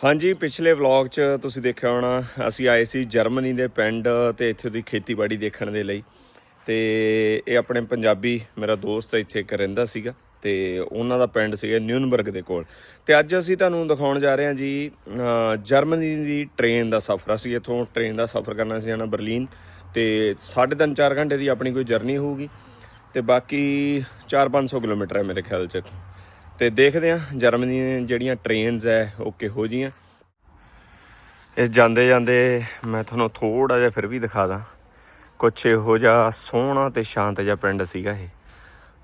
ਹਾਂਜੀ, ਪਿਛਲੇ ਵਲੌਗ 'ਚ ਤੁਸੀਂ ਦੇਖਿਆ ਹੋਣਾ, ਅਸੀਂ ਆਏ ਸੀ ਜਰਮਨੀ ਦੇ ਪਿੰਡ ਤੇ ਇੱਥੇ ਦੀ ਖੇਤੀਬਾੜੀ ਦੇਖਣ ਦੇ ਲਈ। ਤੇ ਇਹ ਆਪਣੇ ਪੰਜਾਬੀ, ਮੇਰਾ ਦੋਸਤ ਇੱਥੇ ਇੱਕ ਰਹਿੰਦਾ ਸੀਗਾ ਤੇ ਉਹਨਾਂ ਦਾ ਪਿੰਡ ਸੀਗਾ ਨਿਊਨਬਰਗ ਦੇ ਕੋਲ। ਤੇ ਅੱਜ ਅਸੀਂ ਤੁਹਾਨੂੰ ਦਿਖਾਉਣ ਜਾ ਰਹੇ ਹਾਂ ਜੀ ਜਰਮਨੀ ਦੀ ਟ੍ਰੇਨ ਦਾ ਸਫ਼ਰ। ਅਸੀਂ ਇੱਥੋਂ ਟ੍ਰੇਨ ਦਾ ਸਫ਼ਰ ਕਰਨਾ ਸੀ ਜਾਣਾ ਬਰਲਿਨ ਤੇ 3.5 4 ਘੰਟੇ ਦੀ ਆਪਣੀ ਕੋਈ ਜਰਨੀ ਹੋਊਗੀ ਤੇ ਬਾਕੀ 4-500 ਕਿਲੋਮੀਟਰ ਹੈ ਮੇਰੇ ਖਿਆਲ 'ਚ ਇੱਥੋਂ। ਤੇ ਦੇਖਦੇ ਹਾਂ, ਜਰਮਨੀ ਦੀਆਂ ਜਿਹੜੀਆਂ ਟ੍ਰੇਨਸ ਹੈ ਉਹ ਕਿਹੋ ਜੀਆਂ। ਇਸ ਜਾਂਦੇ ਜਾਂਦੇ ਮੈਂ ਤੁਹਾਨੂੰ ਥੋੜਾ ਜਿਹਾ ਫਿਰ ਵੀ ਦਿਖਾ ਦਾਂ। ਕੁਛ ਇਹੋ ਜਿਹਾ ਸੋਹਣਾ ਤੇ ਸ਼ਾਂਤ ਜਿਹਾ ਪਿੰਡ ਸੀਗਾ ਇਹ।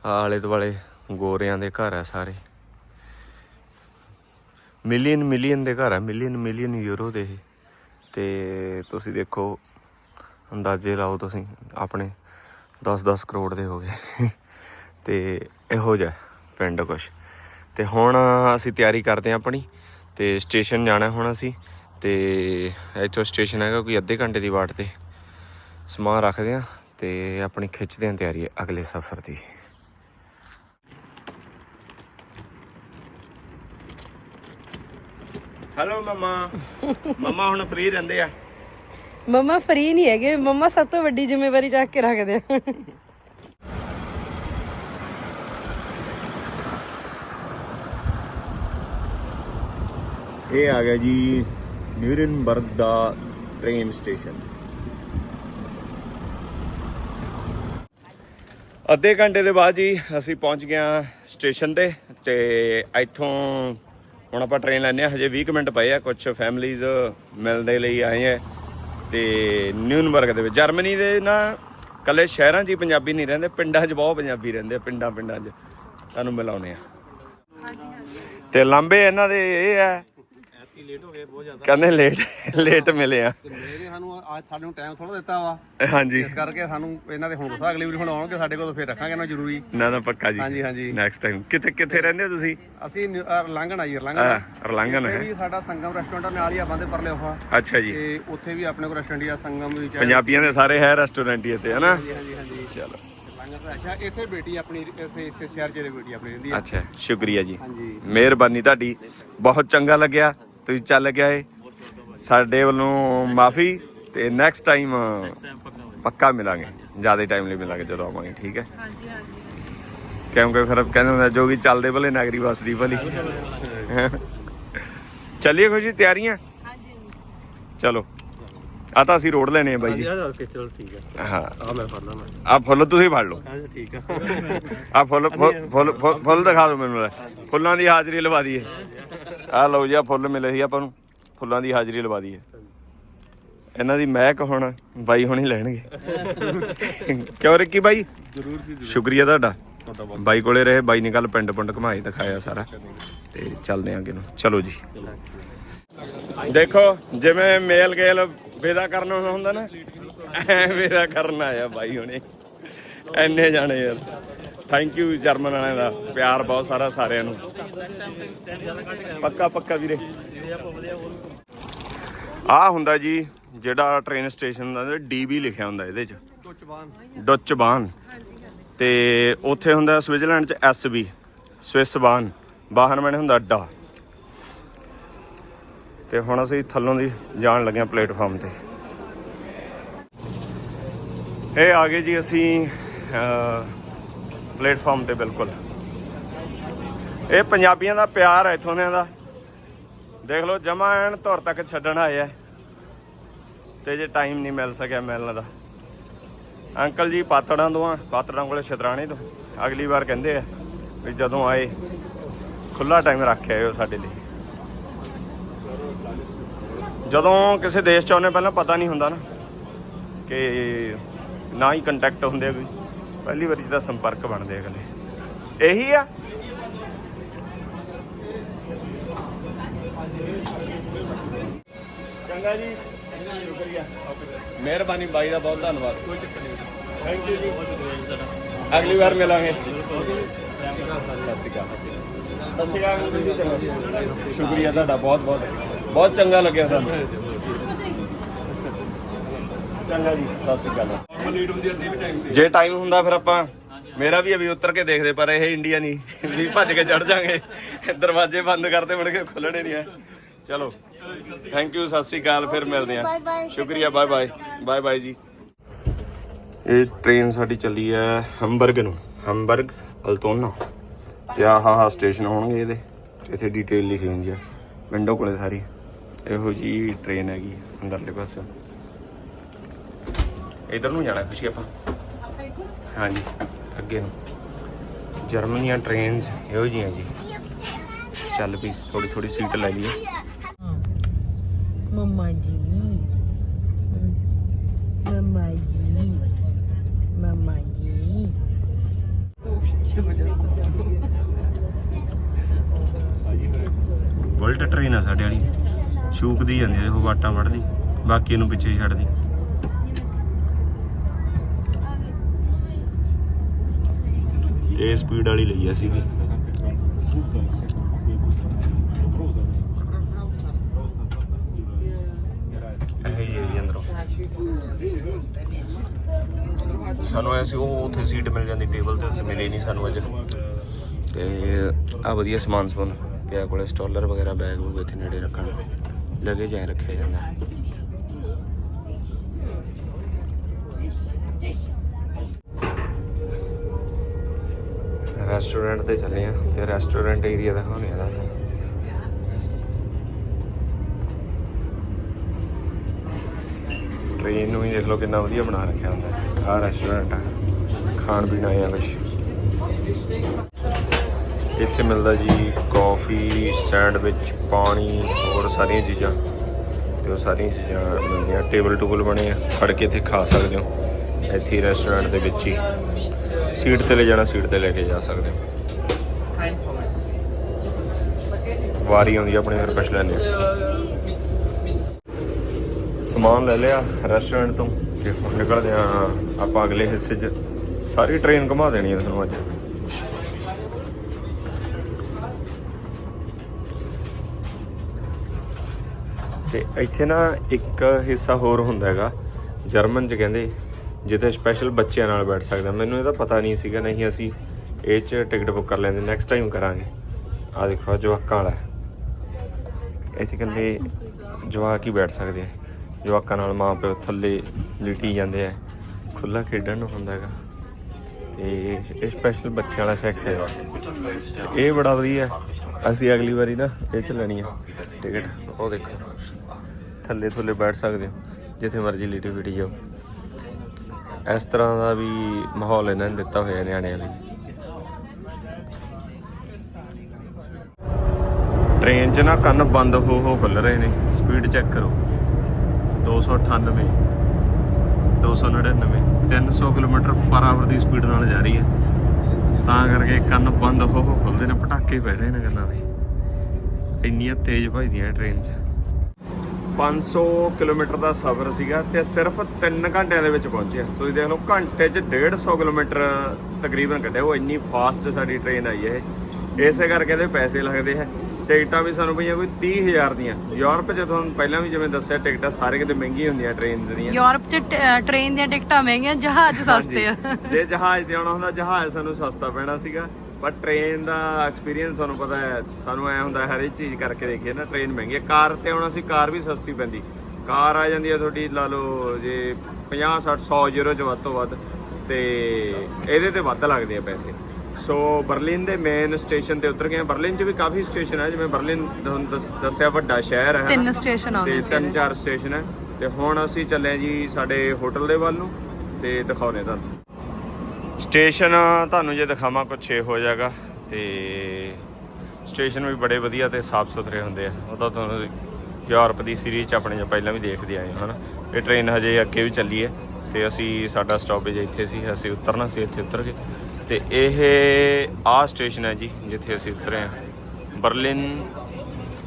ਆਲੇ ਦੁਆਲੇ ਗੋਰਿਆਂ ਦੇ ਘਰ ਆ ਸਾਰੇ। ਮਿਲੀਅਨ ਮਿਲੀਅਨ ਦੇ ਘਰ ਆ ਮਿਲੀਅਨ ਮਿਲੀਅਨ ਯੂਰੋ ਦੇ ਇਹ। ਤੇ ਤੁਸੀਂ ਦੇਖੋ, ਅੰਦਾਜ਼ੇ ਲਾਓ ਤੁਸੀਂ, ਆਪਣੇ 10-10 ਕਰੋੜ ਦੇ ਹੋ ਗਏ। ਤੇ ਇਹੋ ਜਿਹਾ ਪਿੰਡ ਕੁਛ। ਤੇ ਹੁਣ ਅਸੀਂ ਤਿਆਰੀ ਕਰਦੇ ਹਾਂ ਆਪਣੀ ਤੇ ਸਟੇਸ਼ਨ ਜਾਣਾ ਹੁਣ ਅਸੀਂ ਤੇ ਇੱਥੋਂ ਸਟੇਸ਼ਨ ਹੈਗਾ ਕੋਈ ਅੱਧੇ ਘੰਟੇ ਦੀ ਵਾਟ ਤੇ। ਸਮਾਨ ਰੱਖਦੇ ਹਾਂ ਤੇ ਆਪਣੀ ਖਿੱਚਦੇ ਹਾਂ ਤਿਆਰੀ ਅਗਲੇ ਸਫ਼ਰ ਦੀ। ਹੈਲੋ ਮਮਾ ਮਮਾ ਹੁਣ ਫ੍ਰੀ ਰਹਿੰਦੇ ਆ। ਮੰਮਾ ਫਰੀ ਨਹੀਂ ਹੈਗੇ। ਮੰਮਾ ਸਭ ਤੋਂ ਵੱਡੀ ਜ਼ਿੰਮੇਵਾਰੀ ਚੱਕ ਕੇ ਰੱਖਦੇ ਆ। ਇਹ ਆ ਗਿਆ ਜੀ ਨਿਊਰਨਬਰਗ ਦਾ ਟ੍ਰੇਨ ਸਟੇਸ਼ਨ ਅੱਧੇ ਘੰਟੇ ਦੇ ਬਾਅਦ ਜੀ ਅਸੀਂ ਪਹੁੰਚ ਗਏ ਹਾਂ ਸਟੇਸ਼ਨ ਤੇ ਤੇ ਇੱਥੋਂ ਹੁਣ ਆਪਾਂ ਟ੍ਰੇਨ ਲੈਣੇ ਆ ਹਜੇ 20 ਕੁ ਮਿੰਟ ਪਏ ਆ ਕੁਝ ਫੈਮਲੀਜ਼ ਮਿਲਣ ਦੇ ਲਈ ਆਏ ਆ ਤੇ ਨਿਊਨਬਰਗ ਦੇ ਵਿੱਚ। ਜਰਮਨੀ ਦੇ ਨਾ ਕੱਲੇ ਸ਼ਹਿਰਾਂ 'ਚ ਹੀ ਪੰਜਾਬੀ ਨਹੀਂ ਰਹਿੰਦੇ, ਪਿੰਡਾਂ 'ਚ ਬਹੁਤ ਪੰਜਾਬੀ ਰਹਿੰਦੇ ਪਿੰਡਾਂ ਪਿੰਡਾਂ 'ਚ। ਤੁਹਾਨੂੰ ਮਿਲਾਉਣੇ ਆ ਤੇ ਲਾਂਬੇ ਇਹਨਾਂ ਦੇ ਇਹ ਆ ਕਹਿੰਦੇ ਲੇਟ ਲੇਟ ਮਿਲੇ ਆ। ਮੇਰੇ ਸਾਨੂੰ ਅੱਜ ਸਾਨੂੰ ਟਾਈਮ ਥੋੜਾ ਦਿੱਤਾ ਵਾ। ਹਾਂਜੀ। ਇਸ ਕਰਕੇ ਸਾਨੂੰ ਇਹਨਾਂ ਦੇ ਹੁਣ ਗੁੱਸਾ ਅਗਲੀ ਵਾਰੀ ਹੁਣ ਆਉਣਗੇ ਸਾਡੇ ਕੋਲ ਫਿਰ ਰੱਖਾਂਗੇ ਨਾ ਜ਼ਰੂਰੀ। ਨਾ ਨਾ ਪੱਕਾ ਜੀ। ਹਾਂਜੀ ਹਾਂਜੀ। ਨੈਕਸਟ ਟਾਈਮ ਕਿੱਥੇ ਕਿੱਥੇ ਰਹਿੰਦੇ ਹੋ ਤੁਸੀਂ? ਅਸੀਂ ਰਲਾਂਗਣ ਆਈ ਰਲਾਂਗਣ। ਉੱਥੇ ਹੈ। ਵੀ ਸਾਡਾ ਸੰਗਮ ਰੈਸਟੋਰੈਂਟ ਨਾਲ ਹੀ ਆ ਬੰਦੇ ਪਰਲੇ ਹੋਆ ਅੱਛਾ ਜੀ। ਤੇ ਉੱਥੇ ਵੀ ਆਪਣੇ ਕੋਲ ਰੈਸਟੋਰੈਂਟ ਆ ਸੰਗਮ ਵਿੱਚ। ਪੰਜਾਬੀਆਂ ਦੇ ਸਾਰੇ ਹੈ ਰੈਸਟੋਰੈਂਟ ਹੀ ਇੱਥੇ ਹਨਾ ਹਾਂਜੀ ਹਾਂਜੀ ਹਾਂਜੀ। ਚਲੋ। ਰਲਾਂਗਣ ਦਾ ਅੱਛਾ ਇੱਥੇ ਬੇਟੀ ਆਪਣੀ ਇਸੇ ਸ਼ਹਿਰ ਚ ਬੇਟੀ ਆਪਣੀ ਰਹਿੰਦੀ ਆ। ਅੱਛਾ ਸ਼ੁਕਰੀਆ ਜੀ। ਹਾਂਜੀ। ਮਿਹਰਬਾਨੀ ਤੁਹਾਡੀ। ਬਹੁਤ ਚੰਗਾ ਲੱਗਿਆ। ਤੁਸੀਂ ਚੱਲ ਗਏ ਸਾਡੇ ਵੱਲੋਂ ਮਾਫੀ ਤੇ ਨੈਕਸਟ ਟਾਈਮ ਪੱਕਾ ਮਿਲਾਂਗੇ। ਜ਼ਿਆਦਾ ਟਾਈਮ ਲਈ ਮਿਲਾਂਗੇ ਜਦੋਂ ਆਵਾਂਗੇ ਠੀਕ ਹੈ? ਹਾਂਜੀ ਹਾਂਜੀ ਕਿਉਂਕਿ ਫਿਰ ਕਹਿੰਦੇ ਹੁੰਦੇ ਜੋ ਵੀ ਚੱਲਦੇ ਭਲੇ ਨਗਰੀ ਵਸਦੀ ਭਲੀ। ਚੱਲੀਏ ਖੁਸ਼ੀ ਤਿਆਰੀਆਂ? ਚਲੋ। ਆ ਤਾਂ ਅਸੀਂ ਰੋਡ ਲੈਣੇ ਆ ਬਾਈ ਜੀ। ਓਕੇ ਚਲੋ ਠੀਕ ਆ ਹਾਂ। ਆ ਮੈਂ ਫੜ ਲਾਂ ਮੈਂ। ਆ ਫੁੱਲ ਤੁਸੀਂ ਫੜ ਲਓ। ਹਾਂਜੀ ਠੀਕ ਆ। ਆ ਫੁੱਲ ਫੁੱਲ- ਫੁੱਲ ਫੁੱਲ- ਫੁੱਲ ਦਿਖਾ ਦਿਓ ਮੈਨੂੰ ਲੈ। ਫੁੱਲਾਂ ਦੀ ਹਾਜ਼ਰੀ ਲਵਾ ਦਈਏ। ਆ ਲਓ ਜੀ ਆ ਫੁੱਲ ਮਿਲੇ ਸੀ ਆਪਾਂ ਨੂੰ। ਫੁੱਲਾਂ ਦੀ ਹਾਜ਼ਰੀ ਲਵਾ ਦਈਏ। ਇਹਨਾਂ ਦੀ ਮਹਿਕ ਹੁਣ ਬਾਈ ਹੁਣੀ ਲੈਣਗੇ। ਕਿਉਂ ਰਿੱਕੀ ਬਾਈ? ਜ਼ਰੂਰ ਜੀ ਸ਼ੁਕਰੀਆ ਤੁਹਾਡਾ। ਬਾਈ ਕੋਲੇ ਰਹੇ ਬਾਈ ਨੇ ਕੱਲ ਪਿੰਡ ਪੁੰਡ ਘਮਾਏ ਦਿਖਾਇਆ ਸਾਰਾ। ਤੇ ਚੱਲਦੇ ਆਂ ਅੱਗੇ ਨੂੰ। ਚਲੋ ਜੀ। ਦੇਖੋ ਜਿਵੇਂ ਮੇਲ ਗੇਲ ਵਿਦਾ ਕਰਨ ਹੁੰਦਾ ਨਾ ਐ ਵਿਦਾ ਕਰਨ ਆਇਆ ਬਾਈ ਹੁਣੇ। ਐਨੇ ਜਾਣੇ ਯਾਰ। ਥੈਂਕ ਯੂ ਜਰਮਨ ਵਾਲਿਆਂ ਦਾ। ਪਿਆਰ ਬਹੁਤ ਸਾਰਾ ਸਾਰਿਆਂ ਨੂੰ। ਪੱਕਾ ਪੱਕਾ ਵੀਰੇ। ਆ ਹੁੰਦਾ ਜੀ, ਜਿਹੜਾ ਟ੍ਰੇਨ ਸਟੇਸ਼ਨ ਦਾ ਡੀਬੀ ਲਿਖਿਆ ਹੁੰਦਾ ਇਹਦੇ 'ਚ। ਡੁੱਚ ਬਾਨ ਤੇ ਉੱਥੇ ਹੁੰਦਾ ਸਵਿਟਜ਼ਰਲੈਂਡ ਚ ਐਸਬੀ ਸਵਿਸ ਬਾਨ। ਬਾਹਰ ਮੈਨੇ ਹੁੰਦਾ ਅੱਡਾ ਤੇ ਹੁਣ ਅਸੀਂ ਥੱਲੋਂ ਦੀ ਜਾਣ ਲੱਗੇ ਹਾਂ ਪਲੇਟਫਾਰਮ ਤੇ। ਇਹ ਆ ਗਏ ਜੀ ਅਸੀਂ ਪਲੇਟਫਾਰਮ ਤੇ ਬਿਲਕੁਲ। ਇਹ ਪੰਜਾਬੀਆਂ ਦਾ ਪਿਆਰ ਹੈ ਇੱਥੋਂ ਦਾ ਦੇਖ ਲਓ, ਜਮਾ ਐਨ ਧੁਰ ਤੱਕ ਛੱਡਣ ਆਏ ਆ। ਤੇ ਜੇ ਟਾਈਮ ਨਹੀਂ ਮਿਲ ਸਕਿਆ ਮਿਲਣ ਦਾ। ਅੰਕਲ ਜੀ, ਪਾਤੜਾਂ ਤੋਂ ਆ ਪਾਤੜਾਂ ਕੋਲੇ ਛਤਰਾਣੇ ਤੋਂ। ਅਗਲੀ ਵਾਰ ਕਹਿੰਦੇ ਆ ਵੀ ਜਦੋਂ ਆਏ ਖੁੱਲਾ ਟਾਈਮ ਰੱਖ ਕੇ ਆਇਓ ਸਾਡੇ ਲਈ। ਜਦੋਂ ਕਿਸੇ ਦੇਸ਼ ਚ ਆਉਨੇ ਪਹਿਲਾਂ ਪਤਾ ਨਹੀਂ ਹੁੰਦਾ ਨਾ ਕਿ ਨਾ ਹੀ ਕੰਟੈਕਟ ਹੁੰਦੇ ਆ ਕੋਈ ਪਹਿਲੀ ਵਾਰੀ ਦਾ ਸੰਪਰਕ ਬਣਦੇ ਅਗਲੇ। ਇਹੀ ਆ? ਚੰਗਾ ਜੀ। ਸ਼ੁਕਰੀਆ। ਮਿਹਰਬਾਨੀ ਬਾਈ ਦਾ ਬਹੁਤ ਧੰਨਵਾਦ। ਕੋਈ ਚੱਕਰ ਨਹੀਂ ਥੈਂਕ ਯੂ ਜੀ। ਅਗਲੀ ਵਾਰ ਮਿਲਾਂਗੇ। ਸਤਿ ਸ਼੍ਰੀ ਅਕਾਲ ਸਤਿ ਸ਼੍ਰੀ ਅਕਾਲ। ਸ਼ੁਕਰੀਆ ਤੁਹਾਡਾ ਬਹੁਤ ਬਹੁਤ। ਬਹੁਤ ਚੰਗਾ ਲੱਗਿਆ ਸਾਨੂੰ। ਚੰਗਾ ਜੀ। ਸਤਿ ਸ਼੍ਰੀ ਅਕਾਲ। ਜੇ ਟਾਈਮ ਹੁੰਦਾ ਫਿਰ ਆਪਾਂ ਮੇਰਾ ਵੀ ਅਭੀ ਉਤਰ ਕੇ ਦੇਖਦੇ ਪਰ ਇਹ ਇੰਡੀਆ ਨਹੀਂ। ਵੀ ਭੱਜ ਕੇ ਚੜ ਜਾਾਂਗੇ। ਦਰਵਾਜ਼ੇ ਬੰਦ ਕਰਦੇ ਮੁੜ ਕੇ ਖੁੱਲਣੇ ਨਹੀਂ ਆ। ਚਲੋ ਥੈਂਕ ਯੂ ਸਤਿ ਸ੍ਰੀ ਅਕਾਲ ਫਿਰ ਮਿਲਦੇ ਆ. ਸ਼ੁਕਰੀਆ ਬਾਏ ਬਾਏ ਬਾਏ ਬਾਏ ਜੀ। ਇਹ ਟ੍ਰੇਨ ਸਾਡੀ ਚੱਲੀ ਹੈ ਹੰਬਰਗ ਨੂੰ ਹੰਬਰਗ ਅਲਤੋਨਾ। ਤੇ ਆਹ ਆਹ ਸਟੇਸ਼ਨ ਹੋਣਗੇ ਇਹਦੇ। ਇੱਥੇ ਡਿਟੇਲ ਲਿਖੀ ਹੁੰਦੀ ਆ। ਵਿੰਡੋ ਕੋਲੇ ਸਾਰੀ। ਇਹੋ ਜੀ ਟ੍ਰੇਨ ਹੈਗੀ ਅੰਦਰਲੇ ਪਾਸੇ। ਇਧਰ ਨੂੰ ਜਾਣਾ ਖੁਸ਼ੀ ਆਪਾਂ। ਹਾਂਜੀ ਅੱਗੇ ਨੂੰ। ਜਰਮਨੀ ਦੀਆਂ ਟ੍ਰੇਨਸ ਇਹੋ ਜਿਹੀਆਂ ਜੀ। ਚੱਲ ਵੀ ਥੋੜੀ ਥੋੜੀ ਸੀਟ ਲੈ ਲਈਏ। ਮੰਮਾ ਜੀ। ਮੰਮਾ ਜੀ। ਮੰਮਾ ਜੀ। ਬੁਲਟ ਟ੍ਰੇਨ ਆ ਸਾਡੇ ਵਾਲੀ। ਸ਼ੂਕਦੀ ਜਾਂਦੀ ਆ ਦੇਖੋ ਵਾਟਾਂ ਵੜਦੀ ਬਾਕੀ ਇਹਨੂੰ ਪਿੱਛੇ ਛੱਡਦੀ। ਇਹ ਸਪੀਡ ਵਾਲੀ ਲਈ ਆ ਸੀਗੀ। ਇਹ ਜੀ ਅੰਦਰੋਂ। ਸਾਨੂੰ ਐਸੀ ਉਹ ਉੱਥੇ ਸੀਟ ਮਿਲ ਜਾਂਦੀ ਟੇਬਲ ਤੇ, ਉੱਥੇ ਮਿਲੀ ਨਹੀਂ ਸਾਨੂੰ ਅੱਜ। ਤੇ ਆ ਵਧੀਆ ਸਮਾਨ ਸਮੂਨ, ਪਿਆ ਕੋਲੇ ਸਟਾਲਰ ਵਗੈਰਾ ਬੈਗ ਬੂਗ ਇੱਥੇ ਨੇੜੇ ਰੱਖਣ। ਲਗੇ ਜਾਏ ਰੱਖਿਆ ਜਾਂਦਾ। ਰੈਸਟੋਰੈਂਟ ਤੇ ਚੱਲੇ ਆ ਤੇ ਰੈਸਟੋਰੈਂਟ ਏਰੀਆ ਦਿਖਾਉਣੇ ਆ ਤੁਹਾਨੂੰ ਟ੍ਰੇਨ ਨੂੰ ਹੀ ਦੇਖ ਲਓ ਕਿੰਨਾ ਵਧੀਆ ਬਣਾ ਰੱਖਿਆ ਹੁੰਦਾ ਆ ਰੈਸਟੋਰੈਂਟ ਆ। ਖਾਣ ਪੀਣ ਆਇਆ ਕੁਛ ਇੱਥੇ ਮਿਲਦਾ ਜੀ ਕਾਫੀ ਸੈਂਡਵਿਚ ਪਾਣੀ ਹੋਰ ਸਾਰੀਆਂ ਚੀਜ਼ਾਂ। ਤੇ ਉਹ ਸਾਰੀਆਂ ਚੀਜ਼ਾਂ ਮਿਲਦੀਆਂ। ਟੇਬਲ ਟੂਬਲ ਬਣੇ ਆ। ਖੜ ਕੇ ਇੱਥੇ ਖਾ ਸਕਦੇ ਹੋ। ਇੱਥੇ ਰੈਸਟੋਰੈਂਟ ਦੇ ਵਿੱਚ ਹੀ। ਸੀਟ ਤੇ ਲੈ ਜਾਣਾ ਸੀਟ ਤੇ ਲੈ ਕੇ ਜਾ ਸਕਦੇ। ਵਾਰੀ ਆਉਂਦੀ ਆ ਆਪਣੇ, ਫਿਰ ਕੁਛ ਲੈਣੇ ਸਮਾਨ ਲੈ ਲਿਆ ਰੈਸਟੋਰੈਂਟ ਤੋਂ, ਤੇ ਹੁਣ ਨਿਕਲਦੇ ਆ ਆਪਾਂ ਅਗਲੇ ਹਿੱਸੇ 'ਚ। ਸਾਰੀ ਟ੍ਰੇਨ ਘੁਮਾ ਦੇਣੀ ਹੈ ਤੁਹਾਨੂੰ ਅੱਜ। ਤੇ ਇੱਥੇ ਨਾ ਇੱਕ ਹਿੱਸਾ ਹੋਰ ਹੁੰਦਾ ਹੈਗਾ, ਜਰਮਨ ਚ ਕਹਿੰਦੇ ਜਿੱਥੇ ਸਪੈਸ਼ਲ ਬੱਚਿਆਂ ਨਾਲ ਬੈਠ ਸਕਦਾ। ਮੈਨੂੰ ਇਹਦਾ ਪਤਾ ਨਹੀਂ ਸੀਗਾ, ਨਹੀਂ ਅਸੀਂ ਇਹ ਚ ਟਿਕਟ ਬੁੱਕ ਕਰ ਲੈਂਦੇ ਨੈਕਸਟ ਟਾਈਮ ਕਰਾਂਗੇ। ਆ ਦੇਖੋ, ਆਹ ਜਵਾਕਾਂ ਵਾਲਾ ਇੱਥੇ ਕਹਿੰਦੇ ਜਵਾਕ ਹੀ ਬੈਠ ਸਕਦੇ ਆ। ਜਵਾਕਾਂ ਨਾਲ ਮਾਂ ਪਿਓ ਥੱਲੇ ਲਿਟੀ ਜਾਂਦੇ ਆ। ਖੁੱਲਾ ਖੇਡਣ ਨੂੰ ਹੁੰਦਾ ਹੈਗਾ। ਤੇ ਇਹ ਸਪੈਸ਼ਲ ਬੱਚਿਆਂ ਵਾਲਾ ਸੈਕਸ਼ਨ ਹੈ। ਇਹ ਬੜਾ ਵਧੀਆ। ਅਸੀਂ ਅਗਲੀ ਵਾਰੀ ਨਾ ਇਹ ਚ ਲੈਣੀ ਆ ਟਿਕਟ ਉਹ ਦੇਖੋ। ਥੱਲੇ ਥੱਲੇ ਬੈਠ ਸਕਦੇ ਹੋ, ਜਿੱਥੇ ਮਰਜ਼ੀ ਲਿਟੀ ਫਿਟੀ ਜਾਓ। ਇਸ ਤਰ੍ਹਾਂ ਦਾ ਵੀ ਮਾਹੌਲ ਇਹਨਾਂ ਨੇ ਦਿੱਤਾ ਹੋਇਆ ਨਿਆਣਿਆਂ ਲਈ। ਟ੍ਰੇਨ 'ਚ ਨਾ ਕੰਨ ਬੰਦ ਹੋ ਹੋ ਖੁੱਲ ਰਹੇ ਨੇ। ਸਪੀਡ ਚੈੱਕ ਕਰੋ। 298 299 300 ਕਿਲੋਮੀਟਰ ਪਰ ਆਵਰ ਦੀ ਸਪੀਡ ਨਾਲ ਜਾ ਰਹੀ ਹੈ। ਤਾਂ ਕਰਕੇ ਕੰਨ ਬੰਦ ਹੋ ਹੋ ਖੁੱਲਦੇ ਨੇ, ਪਟਾਕੇ ਪੈ ਰਹੇ ਨੇ ਕੰਨਾਂ ਦੇ। ਇੰਨੀਆਂ ਤੇਜ਼ ਭਜਦੀਆਂ ਟ੍ਰੇਨ 'ਚ। 500 ਕਿਲੋਮੀਟਰ ਦਾ ਸਫ਼ਰ ਸੀਗਾ ਤੇ ਸਿਰਫ 3 ਘੰਟਿਆਂ ਦੇ ਵਿੱਚ ਪਹੁੰਚਿਆ। ਤੁਸੀਂ ਦੇਖ ਲਓ ਘੰਟੇ 'ਚ 150 ਕਿਲੋਮੀਟਰ ਤਕਰੀਬਨ ਕੱਢਿਆ। ਉਹ ਇੰਨੀ ਫਾਸਟ ਸਾਡੀ ਟ੍ਰੇਨ ਆਈ ਹੈ ਇਹ। ਇਸੇ ਕਰਕੇ ਇਹਦੇ ਪੈਸੇ ਲੱਗਦੇ ਹੈ। ਟਿਕਟਾਂ ਵੀ ਸਾਨੂੰ ਪਈਆਂ ਕੋਈ 30000 ਦੀਆਂ। ਯੂਰਪ 'ਚ ਤੁਹਾਨੂੰ ਪਹਿਲਾਂ ਵੀ ਜਿਵੇਂ ਦੱਸਿਆ ਟਿਕਟਾਂ ਸਾਰੇ ਕਿਤੇ ਮਹਿੰਗੀਆਂ ਹੁੰਦੀਆਂ ਟ੍ਰੇਨ ਦੀਆਂ। ਯੂਰਪ ਚ ਟ੍ਰੇਨ ਦੀਆਂ ਟਿਕਟਾਂ ਮਹਿੰਗੀਆਂ ਜਹਾਜ਼ ਸਸਤੇ ਆ। ਜੇ ਜਹਾਜ਼ ਤੇ ਆਉਣਾ ਹੁੰਦਾ ਜਹਾਜ਼ ਸਾਨੂੰ ਸਸਤਾ ਪੈਣਾ ਸੀਗਾ। ਪਰ ਟ੍ਰੇਨ ਦਾ ਐਕਸਪੀਰੀਅੰਸ ਤੁਹਾਨੂੰ ਪਤਾ ਹੈ ਸਾਨੂੰ ਐ ਹੁੰਦਾ ਹਰ ਇੱਕ ਚੀਜ਼ ਕਰਕੇ ਦੇਖੀਏ ਨਾ ਟ੍ਰੇਨ ਮਹਿੰਗੀ ਹੈ। ਕਾਰ ਤੇ ਆਉਣਾ ਸੀ ਕਾਰ ਵੀ ਸਸਤੀ ਪੈਂਦੀ। ਕਾਰ ਆ ਜਾਂਦੀ ਹੈ ਤੁਹਾਡੀ ਲਾ ਲਓ ਜੇ 50 60 100 ਯੂਰੋ ਚ ਵੱਧ ਤੋਂ ਵੱਧ ਤੇ ਇਹਦੇ ਤੇ ਵੱਧ ਲੱਗਦੇ ਆ ਪੈਸੇ। ਸੋ ਬਰਲਿਨ ਦੇ ਮੇਨ ਸਟੇਸ਼ਨ ਤੇ ਉਤਰ ਗਏ। ਬਰਲਿਨ 'ਚ ਵੀ ਕਾਫੀ ਸਟੇਸ਼ਨ ਹੈ ਜਿਵੇਂ ਬਰਲਿਨ ਤੁਹਾਨੂੰ ਦੱਸ- ਦੱਸਿਆ ਵੱਡਾ ਸ਼ਹਿਰ ਹੈ ਤਿੰਨ? ਸਟੇਸ਼ਨ ਤੇ ਆਉਂਦੇ ਸੀ ਤਿੰਨ ਚਾਰ ਸਟੇਸ਼ਨ ਹੈ। ਤੇ ਹੁਣ ਅਸੀਂ ਚੱਲੇ ਜੀ ਸਾਡੇ ਹੋਟਲ ਦੇ ਵੱਲ ਨੂੰ ਤੇ ਦਿਖਾਉਨੇ ਤੁਹਾਨੂੰ। ਸਟੇਸ਼ਨ ਤੁਹਾਨੂੰ ਜੇ ਦਿਖਾਵਾਂ ਕੁਛ ਛੇ ਹੋ ਜਾਏਗਾ ਤੇ ਸਟੇਸ਼ਨ ਵੀ ਬੜੇ ਵਧੀਆ ਤੇ ਸਾਫ਼ ਸੁਥਰੇ ਹੁੰਦੇ ਆ। ਉਹ ਤਾਂ ਤੁਹਾਨੂੰ ਯੂਰਪ ਦੀ ਸੀਰੀਜ਼ ਚ ਆਪਣੇ ਜੋ ਪਹਿਲਾਂ ਵੀ ਦੇਖਦੇ ਆਏ ਹਾਂ ਹਨਾ। ਇਹ ਟ੍ਰੇਨ ਹਜੇ ਅੱਗੇ ਵੀ ਚੱਲੀ ਹੈ ਤੇ ਅਸੀਂ ਸਾਡਾ ਸਟਾਪੇਜ ਇੱਥੇ ਸੀ, ਅਸੀਂ ਉਤਰਨਾ ਸੀ ਇੱਥੇ ਉਤਰ ਗਏ ਤੇ ਇਹ ਆਹ ਸਟੇਸ਼ਨ ਹੈ ਜੀ, ਜਿੱਥੇ ਅਸੀਂ ਉਤਰੇ ਹਾਂ ਬਰਲਿਨ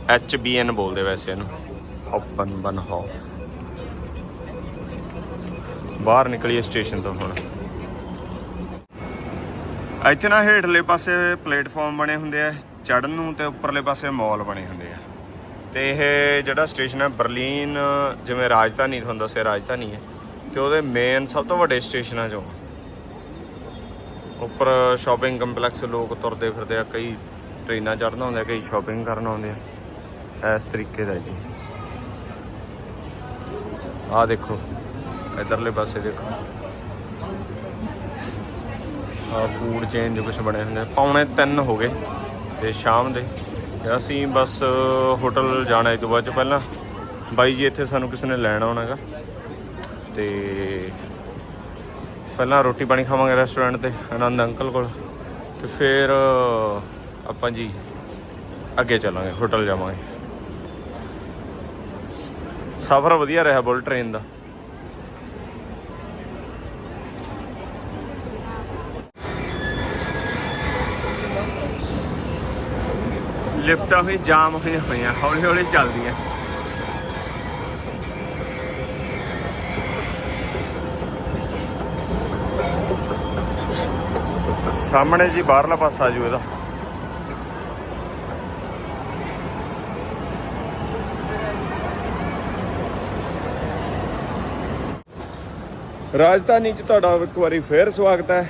ਐਚ ਬੀ ਐਨ ਬੋਲਦੇ ਵੈਸੇ ਇਹਨੂੰ। ਹੌਪਨ ਬਨ ਹੌਫ ਬਾਹਰ ਨਿਕਲੀਏ ਸਟੇਸ਼ਨ ਤੋਂ ਹੁਣ। ਇੱਥੇ ਨਾ ਹੇਠਲੇ ਪਾਸੇ ਪਲੇਟਫਾਰਮ ਬਣੇ ਹੁੰਦੇ ਆ ਚੜਨ ਨੂੰ ਤੇ ਉੱਪਰਲੇ ਪਾਸੇ ਮਾਲ ਬਣੇ ਹੁੰਦੇ ਆ। ਤੇ ਇਹ ਜਿਹੜਾ ਸਟੇਸ਼ਨ ਹੈ ਬਰਲਿਨ, ਜਿਵੇਂ ਰਾਜਧਾਨੀ, ਤੁਹਾਨੂੰ ਦੱਸਿਆ ਰਾਜਧਾਨੀ ਹੈ, ਤੇ ਉਹਦੇ ਮੇਨ ਸਭ ਤੋਂ ਵੱਡੇ ਸਟੇਸ਼ਨਾਂ ਚੋਂ ਉੱਪਰ ਸ਼ਾਪਿੰਗ ਕੰਪਲੈਕਸ ਲੋਕ ਤੁਰਦੇ ਫਿਰਦੇ ਆ, ਕਈ ਟ੍ਰੇਨਾਂ ਚੜ੍ਹਨ ਆਉਂਦੇ ਆ, ਕਈ ਸ਼ਾਪਿੰਗ ਕਰਨ ਆਉਂਦੇ ਆ। ਇਸ ਤਰੀਕੇ ਦਾ ਜੀ। ਆਹ ਦੇਖੋ, ਇਧਰਲੇ ਪਾਸੇ ਦੇਖੋ। ਫੂਡ ਚੇਨ ਜੋ ਕੁਝ ਬਣੇ ਹੁੰਦੇ ਆ। ਪੌਣੇ 3 ਹੋ ਗਏ ਤੇ ਸ਼ਾਮ ਦੇ। ਤੇ ਅਸੀਂ ਬਸ ਹੋਟਲ ਜਾਣਾ ਇਹ ਤੋਂ ਬਾਅਦ ਚ ਪਹਿਲਾਂ। ਬਾਈ ਜੀ ਇੱਥੇ ਸਾਨੂੰ ਕਿਸੇ ਨੇ ਲੈਣ ਆਉਣਾਗਾ ਤੇ ਪਹਿਲਾਂ ਰੋਟੀ ਪਾਣੀ ਖਾਵਾਂਗੇ ਰੈਸਟੋਰੈਂਟ ਤੇ, ਆਨੰਦ ਅੰਕਲ ਕੋਲ। ਤੇ ਫਿਰ ਆਪਾਂ ਜੀ ਅੱਗੇ ਚੱਲਾਂਗੇ ਹੋਟਲ ਜਾਵਾਂਗੇ। ਸਫ਼ਰ ਵਧੀਆ ਰਿਹਾ ਬੁਲਟ ਟ੍ਰੇਨ ਦਾ। ਲਿਫਟਾਂ ਵੀ ਜਾਮ ਹੋਈਆਂ ਹੋਈਆਂ, ਹੌਲੀ ਹੌਲੀ ਚੱਲਦੀਆਂ। ਸਾਹਮਣੇ ਜੀ ਬਾਹਰਲਾ ਪਾਸਾ ਆਜੂ ਇਹਦਾ। ਰਾਜਧਾਨੀ ਚ ਤੁਹਾਡਾ ਇੱਕ ਵਾਰੀ ਫੇਰ ਸਵਾਗਤ ਹੈ।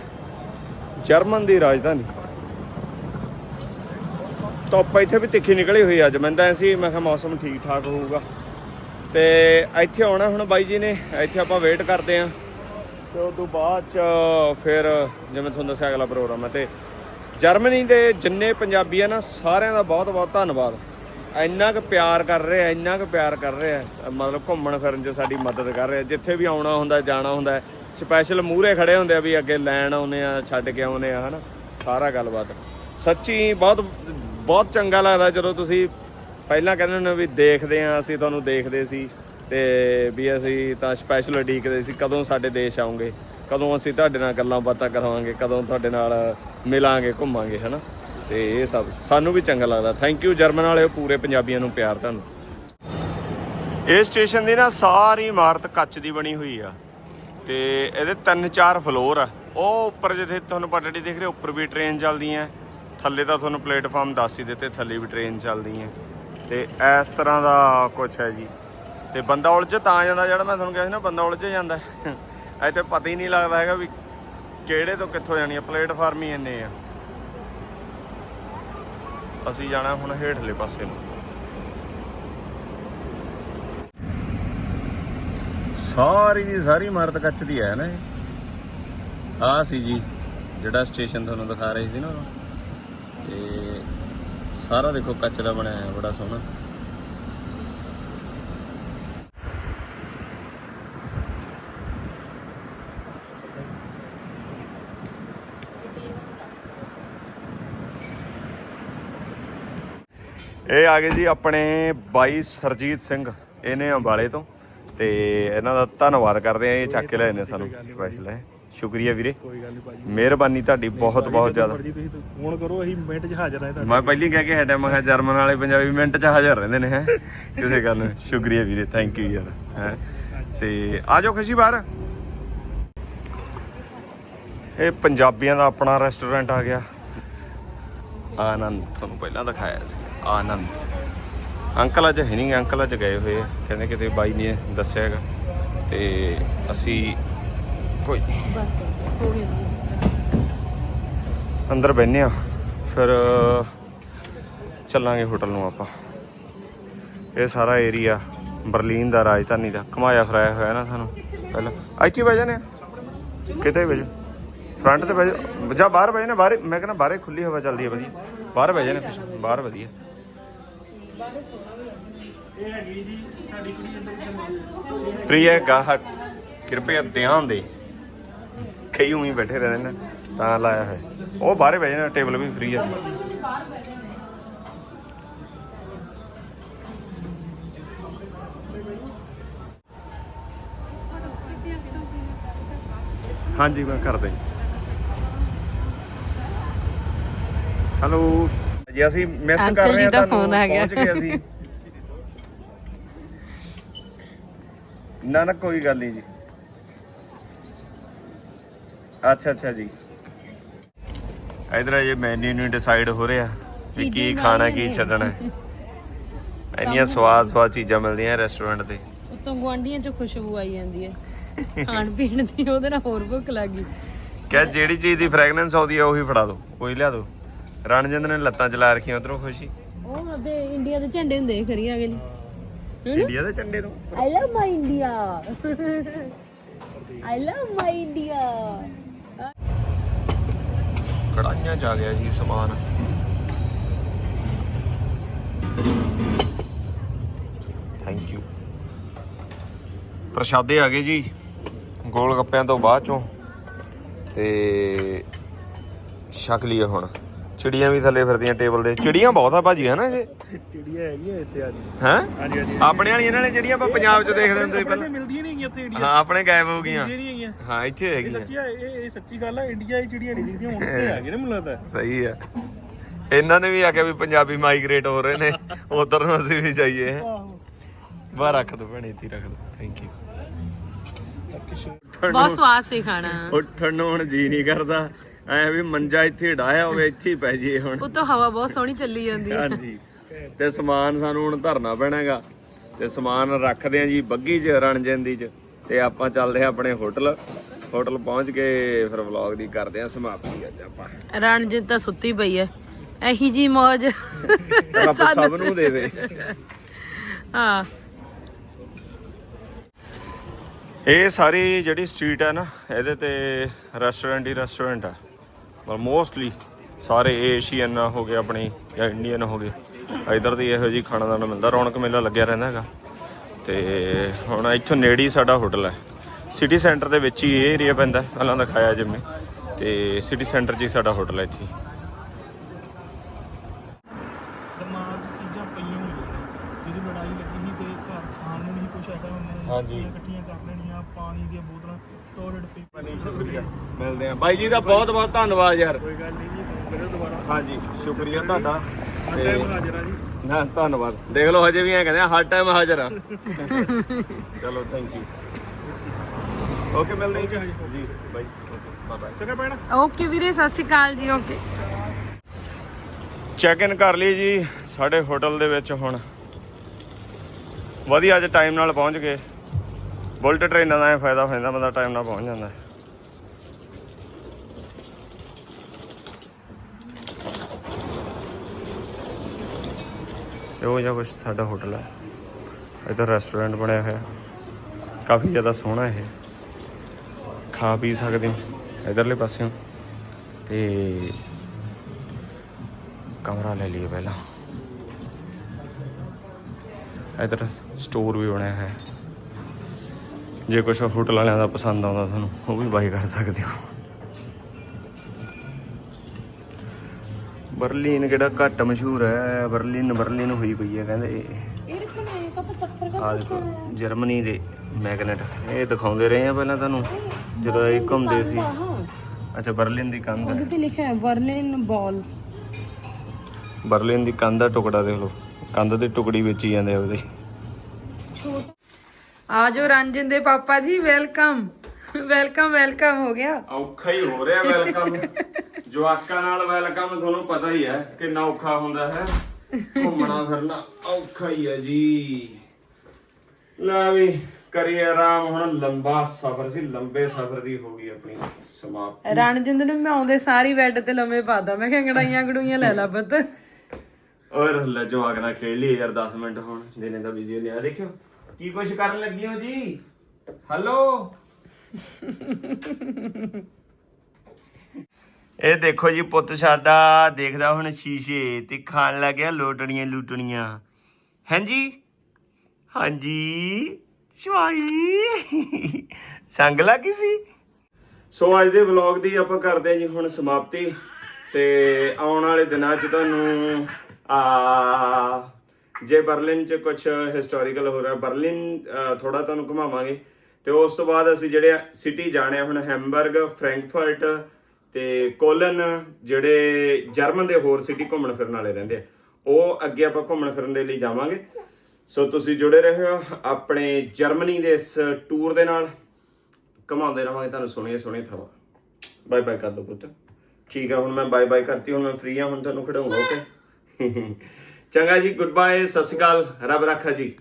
ਜਰਮਨ ਦੀ ਰਾਜਧਾਨੀ। ਧੁੱਪ ਇੱਥੇ ਵੀ ਤਿੱਖੀ ਨਿਕਲੀ ਹੋਈ ਅੱਜ। ਮੈਂ ਤਾਂ ਸੀ, ਮੈਂ ਕਿਹਾ ਮੌਸਮ ਠੀਕ ਠਾਕ ਹੋਊਗਾ। ਤੇ ਇੱਥੇ ਆਉਣਾ ਹੁਣ ਬਾਈ ਜੀ ਨੇ, ਇੱਥੇ ਆਪਾਂ ਵੇਟ ਕਰਦੇ ਆਂ। ਤੇ ਉਸ ਤੋਂ ਬਾਅਦ ਚ ਫਿਰ ਜਿਵੇਂ ਤੁਹਾਨੂੰ ਦੱਸਿਆ ਅਗਲਾ ਪ੍ਰੋਗਰਾਮ ਹੈ ਤੇ ਜਰਮਨੀ ਦੇ ਜਿੰਨੇ ਪੰਜਾਬੀ ਆ ਨਾ, ਸਾਰਿਆਂ ਦਾ ਬਹੁਤ ਬਹੁਤ ਧੰਨਵਾਦ। ਇੰਨਾ ਕੁ ਪਿਆਰ ਕਰ ਰਹੇ ਆ, ਇੰਨਾ ਕੁ ਪਿਆਰ ਕਰ ਰਹੇ ਆ। ਮਤਲਬ ਘੁੰਮਣ ਫਿਰਨ 'ਚ ਸਾਡੀ ਮਦਦ ਕਰ ਰਹੇ ਆ। ਜਿੱਥੇ ਵੀ ਆਉਣਾ ਹੁੰਦਾ, ਜਾਣਾ ਹੁੰਦਾ ਸਪੈਸ਼ਲ ਮੂਹਰੇ ਖੜੇ ਹੁੰਦੇ ਆ ਵੀ ਅੱਗੇ ਲੈਣ ਆਉਨੇ ਆ, ਛੱਡ ਕੇ ਆਉਨੇ ਆ, ਹਨਾ? ਸਾਰਾ ਗੱਲਬਾਤ। ਸੱਚੀ ਬਹੁਤ ਬਹੁਤ ਚੰਗਾ ਲੱਗਦਾ ਜਦੋਂ ਤੁਸੀਂ ਪਹਿਲਾਂ ਕਹਿੰਦੇ ਹੁੰਦੇ ਵੀ ਦੇਖਦੇ ਆ ਅਸੀਂ ਤੁਹਾਨੂੰ ਦੇਖਦੇ ਸੀ ਤੇ ਵੀ ਅਸੀਂ ਤਾਂ ਸਪੈਸ਼ਲ ਉਡੀਕਦੇ ਸੀ, ਕਦੋਂ ਸਾਡੇ ਦੇਸ਼ ਆਉਂਗੇ, ਕਦੋਂ ਅਸੀਂ ਤੁਹਾਡੇ ਨਾਲ ਗੱਲਾਂ ਬਾਤਾਂ ਕਰਾਵਾਂਗੇ ਕਦੋਂ ਤੁਹਾਡੇ ਨਾਲ ਮਿਲਾਂਗੇ, ਘੁੰਮਾਂਗੇ, ਹਨਾ? ਤੇ ਇਹ ਸਭ ਸਾਨੂੰ ਵੀ ਚੰਗਾ ਲੱਗਦਾ। ਥੈਂਕ ਯੂ ਜਰਮਨ ਵਾਲਿਓ, ਪੂਰੇ ਪੰਜਾਬੀਆਂ ਨੂੰ ਪਿਆਰ ਤੁਹਾਨੂੰ। ਇਹ ਸਟੇਸ਼ਨ ਦੀ ਨਾ ਸਾਰੀ ਇਮਾਰਤ ਕੱਚ ਦੀ ਬਣੀ ਹੋਈ ਆ। ਤੇ ਇਹਦੇ ਤਿੰਨ ਚਾਰ ਫਲੋਰ ਆ। ਉਹ ਉੱਪਰ ਜਿੱਥੇ ਤੁਹਾਨੂੰ ਪਟੜੀ ਦਿਖ ਰਹੀ ਉੱਪਰ ਵੀ ਟ੍ਰੇਨ ਚੱਲਦੀਆਂ। ਥੱਲੇ ਤਾਂ ਤੁਹਾਨੂੰ ਪਲੇਟਫਾਰਮ ਦੱਸ ਹੀ ਦਿੱਤੇ, ਥੱਲੇ ਵੀ ਟ੍ਰੇਨ ਹੈ। ਤੇ ਇਸ ਤਰ੍ਹਾਂ ਦਾ ਕੁਝ ਹੈ ਜੀ। ਤੇ ਬੰਦਾ ਉਲਝ ਤਾਂ ਜਾਂਦਾ, ਜਿਹੜਾ ਮੈਂ ਤੁਹਾਨੂੰ ਕਿਹਾ ਸੀ ਨਾ, ਬੰਦਾ ਉਲਝ ਜਾਂਦਾ ਇੱਥੇ ਪਤਾ ਹੀ ਨਹੀਂ ਲੱਗਦਾ ਹੈਗਾ ਵੀ ਕਿਹੜੇ ਤੋਂ ਕਿੱਥੋਂ ਜਾਣੀ ਆ ਪਲੇਟਫਾਰਮ ਹੀ ਇੰਨੇ ਆ। ਅਸੀਂ ਜਾਣਾ ਹੁਣ ਹੇਠਲੇ ਪਾਸੇ ਨੂੰ। ਸਾਰੀ ਦੀ ਸਾਰੀ ਇਮਾਰਤ ਕੱਚ ਦੀ ਹੈ ਨਾ ਇਹ। ਆ ਸੀ ਜੀ, ਜਿਹੜਾ ਸਟੇਸ਼ਨ ਤੁਹਾਨੂੰ ਦਿਖਾ ਰਹੇ ਸੀ ਨਾ। ਤੇ ਸਾਰਾ ਦੇਖੋ ਕੱਚ ਦਾ ਬਣਿਆ ਹੋਇਆ, ਬੜਾ ਸੋਹਣਾ। ਇਹ ਆ ਗਏ ਜੀ ਆਪਣੇ ਬਾਈ ਸਰਜੀਤ ਸਿੰਘ, ਇਹਨੇ ਅੰਬਾਲੇ ਤੋਂ, ਤੇ ਇਹਨਾਂ ਦਾ ਧੰਨਵਾਦ ਕਰਦੇ ਆ ਇਹ ਚੱਕ ਕੇ ਲੈ ਨੇ ਸਾਨੂੰ ਸਪੈਸ਼ਲ ਹੈ ਸ਼ੁਕਰੀਆ ਵੀਰੇ। ਕੋਈ ਗੱਲ ਨਹੀਂ ਭਾਜੀ। ਮਿਹਰਬਾਨੀ ਤੁਹਾਡੀ ਬਹੁਤ ਬਹੁਤ ਜ਼ਿਆਦਾ। ਜੀ ਤੁਸੀਂ ਫੋਨ ਕਰੋ ਅਸੀਂ ਮਿੰਟ 'ਚ ਹਾਜ਼ਰ ਆਏ ਮੈਂ ਪਹਿਲੀ ਕਹਿ ਕੇ ਹਟਿਆ ਮੈਂ ਕਿਹਾ ਜਰਮਨ ਵਾਲੇ ਪੰਜਾਬੀ ਮਿੰਟ ਚ ਹਾਜ਼ਰ ਰਹਿੰਦੇ ਨੇ ਹੈ। ਕਿਸੇ ਗੱਲ ਨੂੰ। ਸ਼ੁਕਰੀਆ ਵੀਰੇ ਥੈਂਕ ਯੂ ਯਾਰ ਹੈ। ਤੇ ਆ ਜਾਓ ਖੁਸ਼ੀ ਬਾਹਰ। ਇਹ ਪੰਜਾਬੀਆਂ ਦਾ ਆਪਣਾ ਰੈਸਟੋਰੈਂਟ ਆ ਗਿਆ। ਆਨੰਦ ਤੁਹਾਨੂੰ ਪਹਿਲਾਂ ਦਿਖਾਇਆ ਸੀ। ਆਨੰਦ। ਅੰਕਲ ਅੱਜ ਹੈ ਨਹੀਂ ਅੰਕਲ ਅੱਜ ਗਏ ਹੋਏ ਕਹਿੰਦੇ ਕਿਤੇ ਬਾਈ ਨੇ ਦੱਸਿਆ ਹੈਗਾ। ਤੇ ਅਸੀਂ ਕੋਈ ਬਸ ਬਸ ਹੋ ਗਿਆ ਅੰਦਰ ਬੈਠਨੇ ਆ ਫਿਰ ਚੱਲਾਂਗੇ ਹੋਟਲ ਨੂੰ ਆਪਾਂ। ਇਹ ਸਾਰਾ ਏਰੀਆ ਬਰਲਿਨ ਦਾ ਰਾਜਧਾਨੀ ਦਾ ਘਮਾਇਆ ਫਰਾਇਆ ਹੋਇਆ ਨਾ ਤੁਹਾਨੂੰ ਪਹਿਲਾਂ ਇੱਥੇ ਬਹਿ ਜਾਨੇ? ਕਿਤੇ ਬਹਿ ਜਾ ਫਰੰਟ ਤੇ ਬਹਿ ਜਾ ਜਾਂ ਬਾਹਰ ਬਹਿ ਜਾਨੇ ਬਾਹਰ ਮੈਂ ਕਹਿੰਦਾ ਬਾਹਰੇ ਖੁੱਲੀ ਹਵਾ ਚੱਲਦੀ ਹੈ ਵਧੀਆ। ਬਾਹਰ ਬਹਿ ਜਾਨੇ ਕੁਛ ਬਾਹਰ ਵਧੀਆ। ਪ੍ਰਿਯ ਗਾਹਕ ਕਿਰਪਿਆ ਧਿਆਨ ਦੇ। ਕਈ ਉਵੇਂ ਹੀ ਬੈਠੇ ਰਹਿੰਦੇ ਨੇ ਤਾਂ ਲਾਇਆ ਹੈ ਉਹ ਬਾਹਰੇ ਬਹਿ ਜਾਣਾ ਟੇਬਲ ਵੀ ਫ੍ਰੀ ਆ। ਹਾਂਜੀ ਮੈਂ ਕਰਦਾ ਜੀ। ਹੈਲੋ ਜੀ ਅਸੀਂ ਮਿਸ ਕਰ ਰਹੇ ਹਾਂ ਤੁਹਾਨੂੰ। ਪਹੁੰਚ ਗਏ ਅਸੀਂ। ਨਾ ਨਾ ਕੋਈ ਗੱਲ ਨਹੀਂ ਜੀ। ਅੱਛਾ ਅੱਛਾ ਜੀ। ਇਧਰ ਇਹ ਮੈਨੂ ਨੂੰ ਡਿਸਾਈਡ ਹੋ ਰਿਹਾ ਵੀ ਕੀ ਖਾਣਾ ਕੀ ਛੱਡਣਾ। ਹੈ। ਇੰਨੀਆਂ ਸਵਾਦ ਸਵਾਦ ਚੀਜ਼ਾਂ ਮਿਲਦੀਆਂ ਰੈਸਟੋਰੈਂਟ ਤੇ। ਉਤੋਂ ਗਵਾਂਡੀਆਂ ਚ ਖੁਸ਼ਬੂ ਆਈ ਜਾਂਦੀ ਹੈ। ਖਾਣ ਪੀਣ ਦੀ ਉਹਦੇ ਨਾਲ ਹੋਰ ਭੁੱਖ ਲੱਗੀ ਕਿਆ ਜਿਹੜੀ ਚੀਜ਼ ਦੀ ਫ੍ਰੈਗਨੈਂਸ ਆਉਂਦੀ ਹੈ ਉਹੀ ਫੜਾ ਦਿਓ ਕੋਈ ਲਿਆ ਦਿਓ ਰਣਜਿੰਦ ਨੇ ਲੱਤਾਂ ਚਲਾ ਰੱਖੀਆਂ ਉਧਰੋਂ ਖੁਸ਼ੀ। ਉਹ ਆਪਦੇ ਇੰਡੀਆ ਦੇ ਝੰਡੇ ਹੁੰਦੇ ਖਰੀਆਂ ਅਗਲੀ। ਇੰਡੀਆ ਦੇ ਝੰਡੇ ਨੂੰ? I love my India I love my India ਕੜਾਈਆਂ ਚ ਆ ਗਿਆ ਜੀ ਸਮਾਨ। ਥੈਂਕ ਯੂ ਪ੍ਰਸ਼ਾਦੇ ਆ ਗਏ ਜੀ, ਗੋਲ ਗੱਪਿਆਂ ਤੋਂ ਬਾਅਦ ਚੋਂ ਤੇ ਛਕ ਲਈਏ ਹੁਣ। ਚਿੜੀਆਂ ਵੀ ਥੱਲੇ ਫਿਰਦੀਆਂ ਟੇਬਲ ਦੇ। ਚਿੜੀਆਂ ਬਹੁਤ ਆ ਭਾਜੀ ਹੈ ਨਾ ਇਹ? ਚਿੜੀਆਂ ਹੈਗੀਆਂ ਇੱਥੇ ਅੱਜ। ਹੈ? ਹਾਂਜੀ ਹਾਂਜੀ। ਆਪਣੇ ਵਾਲੀਆਂ ਨਾਲੇ ਜਿਹੜੀਆਂ ਆਪਾਂ ਪੰਜਾਬ 'ਚ ਦੇਖਦੇ ਹੁੰਦੇ ਸੀ ਪਹਿਲਾਂ ਮਿਲਦੀਆਂ ਨਹੀਂ ਹੈਗੀਆਂ ਇੱਥੇ ਇੰਡੀਆ ਹਾਂ ਆਪਣੇ ਗਾਇਬ ਹੋ ਗਈਆਂ। ਨਹੀਂ ਹੈਗੀਆਂ। ਹਾਂ ਇੱਥੇ ਇਹ ਹੈਗੀਆਂ। ਸੱਚੀ ਆ ਇਹ ਇਹ ਸੱਚੀ ਗੱਲ ਆ ਇੰਡੀਆ 'ਚ ਚਿੜੀਆਂ ਨਹੀਂ ਦਿਖਦੀਆਂ ਹੁਣ ਇੱਥੇ ਆ ਗਏ ਨੇ ਮੈਨੂੰ ਲੱਗਦਾ। ਸਹੀ ਆ। ਇਹਨਾਂ ਨੇ ਵੀ ਆਖਿਆ ਵੀ ਪੰਜਾਬੀ ਮਾਈਗ੍ਰੇਟ ਹੋ ਰਹੇ ਨੇ ਉਧਰ ਨੂੰ ਅਸੀਂ ਵੀ ਜਾਈਏ। ਬਾਹਰ ਰੱਖ ਦੋ ਭੈਣੇ ਇੱਥੇ ਰੱਖ ਦੋ। ਥੈਂਕ ਯੂ ਬਹੁਤ ਸਵਾਦ ਸੀ ਖਾਣਾ। ਉੱਠਣ ਨੂੰ ਹੁਣ ਜੀ ਨਹੀਂ ਕਰਦਾ। ਐ ਵੀ ਮੰਜਾ ਇੱਥੇ ਡਾਇਆ ਹੋਵੇ ਇੱਥੇ ਹੀ ਪੈ ਜਾਈਏ ਹੁਣ। ਉਤੋਂ ਹਵਾ ਬਹੁਤ ਸੋਹਣੀ ਚੱਲੀ ਜਾਂਦੀ ਹੈ। ਹਾਂਜੀ। ਤੇ ਸਮਾਨ ਸਾਨੂੰ ਹੁਣ ਧਰਨਾ ਪੈਣਾਗਾ। ਤੇ ਸਮਾਨ ਰੱਖਦੇ ਆ ਜੀ ਬੱਗੀ 'ਚ ਰਣਜੰਦੀ 'ਚ। ਤੇ ਆਪਾਂ ਚੱਲਦੇ ਆ ਆਪਣੇ ਹੋਟਲ। ਹੋਟਲ ਪਹੁੰਚ ਕੇ ਫਿਰ ਵਲੌਗ ਦੀ ਕਰਦੇ ਆ ਸਮਾਪਤੀ ਅੱਜ ਆਪਾਂ। ਰਣਜੀਤ ਤਾਂ ਸੁੱਤੀ ਪਈ ਹੈ। ਇਹੀ ਜੀ ਮੌਜ। ਰੱਬ ਸਭ ਨੂੰ ਦੇਵੇ। ਹਾਂ। ਇਹ ਸਾਰੀ ਜਿਹੜੀ ਸਟਰੀਟ ਹੈ ਨਾ ਇਹਦੇ ਤੇ ਰੈਸਟੋਰੈਂਟ ਹੀ ਰੈਸਟੋਰੈਂਟ ਆ। ਪਰ ਮੋਸਟਲੀ ਸਾਰੇ ਏਸ਼ੀਅਨ ਹੋ ਗਏ ਆਪਣੀ ਜਾਂ ਇੰਡੀਅਨ ਹੋ ਗਏ। ਇਧਰ ਦੀ ਇਹੋ ਜੀ ਖਾਣਾ ਦਾਣਾ ਮਿਲਦਾ, ਰੌਣਕ ਮੇਲਾ ਲੱਗਿਆ ਰਹਿੰਦਾ ਹੈਗਾ। ਤੇ ਹੁਣ ਇੱਥੋਂ ਨੇੜੇ ਹੀ ਸਾਡਾ ਹੋਟਲ ਹੈ। ਸਿਟੀ ਸੈਂਟਰ ਦੇ ਵਿੱਚ ਹੀ ਇਹ ਏਰੀਆ ਪੈਂਦਾ, ਪਹਿਲਾਂ ਦਿਖਾਇਆ ਜਿਵੇਂ। ਤੇ ਸਿਟੀ ਸੈਂਟਰ 'ਚ ਹੀ ਸਾਡਾ ਹੋਟਲ ਹੈ ਇੱਥੇ ਦਿਮਾਗ 'ਚ ਚੀਜ਼ਾਂ ਪਈਆਂ ਹੋਈਆਂ ਜਦੋਂ ਲੜਾਈ ਲੱਗੀ ਸੀ ਤੇ ਘਰ ਖਾਣ ਨੂੰ ਨਹੀਂ ਕੁਛ ਹੈਗਾ ਉਹਨਾਂ ਨੇ ਹਾਂਜੀ। ਇਕੱਠੀਆਂ ਕਰ ਲੈਣੀਆਂ ਪਾਣੀ ਦੀਆਂ ਬੋਤਲਾਂ ਟੋਇਲਟ ਪੇਪਰ ਮਿਲਦੇ ਆ ਬਾਈ ਜੀ ਦਾ ਬਹੁਤ ਬਹੁਤ ਧੰਨਵਾਦ ਯਾਰ। ਕੋਈ ਗੱਲ ਨਹੀਂ ਜੀ ਫਿਰ ਦੁਬਾਰਾ। ਹਾਂਜੀ ਸ਼ੁਕਰੀਆ ਤੁਹਾਡਾ। ਤੇ ਟਾਈਮ ਹਾਜ਼ਰ ਆ ਜੀ। ਨਾ ਧੰਨਵਾਦ। ਦੇਖ ਲਓ ਹਜੇ ਵੀ ਐ ਕਹਿੰਦੇ ਆ, ਹਰ ਟਾਈਮ ਹਾਜ਼ਰ ਆ। ਚਲੋ ਥੈਂਕ ਯੂ ਓਕੇ ਮਿਲਦੇ ਹਾਂ ਜੀ। ਜੀ ਬਾਈ। ਬਾਏ ਬਾਏ ਚੰਗਾ ਭੈਣ। ਓਕੇ ਵੀਰੇ ਸਤਿ ਸ਼੍ਰੀ ਅਕਾਲ ਜੀ ਓਕੇ ਚੈੱਕ ਇਨ ਕਰ ਲਈ ਜੀ ਸਾਡੇ ਹੋਟਲ ਦੇ ਵਿੱਚ ਹੁਣ। ਵਧੀਆ, ਅੱਜ ਟਾਈਮ ਨਾਲ ਪਹੁੰਚ ਗਏ। ਬੁਲਟ ਟ੍ਰੇਨਾਂ ਦਾ ਇਹ ਫਾਇਦਾ ਹੋ ਜਾਂਦਾ ਬੰਦਾ ਟਾਈਮ ਨਾਲ ਪਹੁੰਚ ਜਾਂਦਾ। ਇਹੋ ਜਿਹਾ ਕੁਝ ਸਾਡਾ ਹੋਟਲ ਹੈ ਇੱਧਰ ਰੈਸਟੋਰੈਂਟ ਬਣਿਆ ਹੋਇਆ। ਕਾਫੀ ਜ਼ਿਆਦਾ ਸੋਹਣਾ ਇਹ। ਖਾ ਪੀ ਸਕਦੇ ਹੋ ਇਧਰਲੇ ਪਾਸਿਓਂ। ਤੇ ਕਮਰਾ ਲੈ ਲਈਏ ਪਹਿਲਾਂ। ਇਧਰ। ਸਟੋਰ ਵੀ ਬਣਿਆ ਹੈ। ਜੇ ਕੁਝ ਹੋਟਲ ਵਾਲਿਆਂ ਦਾ ਪਸੰਦ ਆਉਂਦਾ ਤੁਹਾਨੂੰ ਉਹ ਵੀ ਬਾਈ ਕਰ ਸਕਦੇ ਹੋ। ਬਰਲਿਨ ਕਿਹੜਾ ਘੱਟ ਮਸ਼ਹੂਰ ਹੈ ਬਰਲਿਨ ਬਰਲਿਨ ਹੋਈ ਪਈ ਹੈ ਕਹਿੰਦੇ। ਆ ਦੇਖੋ ਜਰਮਨੀ ਦੇ ਮੈਗਨੇਟ। ਇਹ ਦਿਖਾਉਂਦੇ ਰਹੇ ਆ ਪਹਿਲਾਂ ਤੁਹਾਨੂੰ ਜਦੋਂ ਇਹ ਘੁੰਮਦੇ ਸੀ। ਅੱਛਾ ਬਰਲਿਨ ਦੀ ਕੰਧ ਹੈ। ਤੇ ਲਿਖਿਆ ਹੈ ਬਰਲਿਨ ਬਾਲ। ਬਰਲਿਨ ਦੀ ਕੰਧ ਦਾ ਟੁਕੜਾ ਦੇਖ ਲਓ। ਕੰਧ ਦੀ ਟੁਕੜੀ ਵੇਚੀ ਜਾਂਦੇ ਆ ਉਹਦੇ। ਆਜੋ ਰੰਜਨ ਦੇ ਪਾਪਾ ਜੀ ਵੈਲਕਮ ਵੈਲਕਮ ਵੈਲਕਮ ਹੋ ਗਿਆ। ਔਖਾ ਹੀ ਹੋ ਰਿਹਾ ਵੈਲਕਮ ਜਵਾਕਾਂ ਨਾਲ ਵੈਲਕਮ ਤੁਹਾਨੂੰ ਪਤਾ ਹੀ ਹੈ ਕਿੰਨਾ ਔਖਾ ਹੁੰਦਾ ਹੈ। ਘੁੰਮਣਾ ਫਿਰਨਾ ਔਖਾ ਹੀ ਹੈ ਜੀ। ਲੈ ਵੀ ਕਰੀਏ ਆਰਾਮ ਹੁਣ ਲੰਬਾ ਸਫ਼ਰ ਸੀ ਲੰਬੇ ਸਫ਼ਰ ਦੀ ਹੋ ਗਈ ਆਪਣੀ ਸਮਾਪਤੀ। ਰਣਜਿੰਦ ਨੂੰ ਮੈਂ ਆਉਂਦੇ ਸਾਰੀ ਬੈੱਡ ਤੇ ਲੰਮੇ ਪਾਦਾ ਮੈਂ ਕਿਹਾ ਗੜਾਈਆਂ ਗੜੂਈਆਂ ਲੈ ਲਾ ਪੁੱਤ। ਔਰ ਲੈ ਜਵਾਕ ਨਾਲ ਖੇਡ ਲਈ ਯਾਰ 10 ਮਿੰਟ ਹੁਣ ਦਿਨੇ ਦਾ ਬਿਜ਼ੀ ਲਿਆ ਦੇਖਿਓ ਕੀ ਕੁਛ ਕਰਨ ਲੱਗੀ ਹੋ ਜੀ? ਹੈਲੋ ਇਹ ਦੇਖੋ ਜੀ ਪੁੱਤ ਸਾਡਾ ਦੇਖਦਾ ਹੁਣ ਸ਼ੀਸ਼ੇ ਤੇ ਖਾਣ ਲੱਗਿਆ ਲੋਟਣੀਆਂ ਲੂਟਣੀਆਂ। ਹਾਂਜੀ? ਹਾਂਜੀ? ਚਵਾਈ ਸੰਗ ਲੱਗੀ ਸੀ? ਸੋ ਅੱਜ ਦੇ ਵਲੌਗ ਦੀ ਆਪਾਂ ਕਰਦੇ ਹਾਂ ਜੀ ਹੁਣ ਸਮਾਪਤੀ ਤੇ ਆਉਣ ਵਾਲੇ ਦਿਨਾਂ 'ਚ ਤੁਹਾਨੂੰ ਆ ਜੇ ਬਰਲਿਨ 'ਚ ਕੁਝ ਹਿਸਟੋਰੀਕਲ ਹੋ ਰਿਹਾ, ਬਰਲਿਨ ਥੋੜਾ ਤੁਹਾਨੂੰ ਘੁਮਾਵਾਂਗੇ। ਤੇ ਉਸ ਤੋਂ ਬਾਅਦ ਅਸੀਂ ਜਿਹੜੇ ਸਿਟੀ ਜਾਣੇ ਆ, ਹੁਣ ਹੈਮਬਰਗ ਫ੍ਰੈਂਕਫਰਟ ਤੇ ਕੋਲਨ ਜਿਹੜੇ ਜਰਮਨ ਦੇ ਹੋਰ ਸਿਟੀ ਘੁੰਮਣ ਫਿਰਨ ਵਾਲੇ ਰਹਿੰਦੇ ਆ। ਉਹ ਅੱਗੇ ਆਪਾਂ ਘੁੰਮਣ ਫਿਰਨ ਦੇ ਲਈ ਜਾਵਾਂਗੇ। ਸੋ ਤੁਸੀਂ ਜੁੜੇ ਰਹੋ ਆਪਣੇ ਜਰਮਨੀ ਦੇ ਇਸ ਟੂਰ ਦੇ ਨਾਲ। ਘਮਾਉਂਦੇ ਰਹਾਂਗੇ ਤੁਹਾਨੂੰ ਸੋਹਣੀਆਂ ਸੋਹਣੀਆਂ ਥਾਵਾਂ। ਬਾਏ ਬਾਏ ਕਰ ਦੋ ਪੁੱਤ। ਠੀਕ ਆ, ਹੁਣ ਮੈਂ ਬਾਏ ਬਾਏ ਕਰਤੀ, ਹੁਣ ਮੈਂ ਫ੍ਰੀ ਆ, ਹੁਣ ਤੁਹਾਨੂੰ ਖੜਾਉਂਗਾ ਓਕੇ ਚੰਗਾ ਜੀ ਗੁੱਡ ਬਾਏ ਸਤਿ ਸ਼੍ਰੀ ਅਕਾਲ ਰੱਬ ਰੱਖਾ ਜੀ।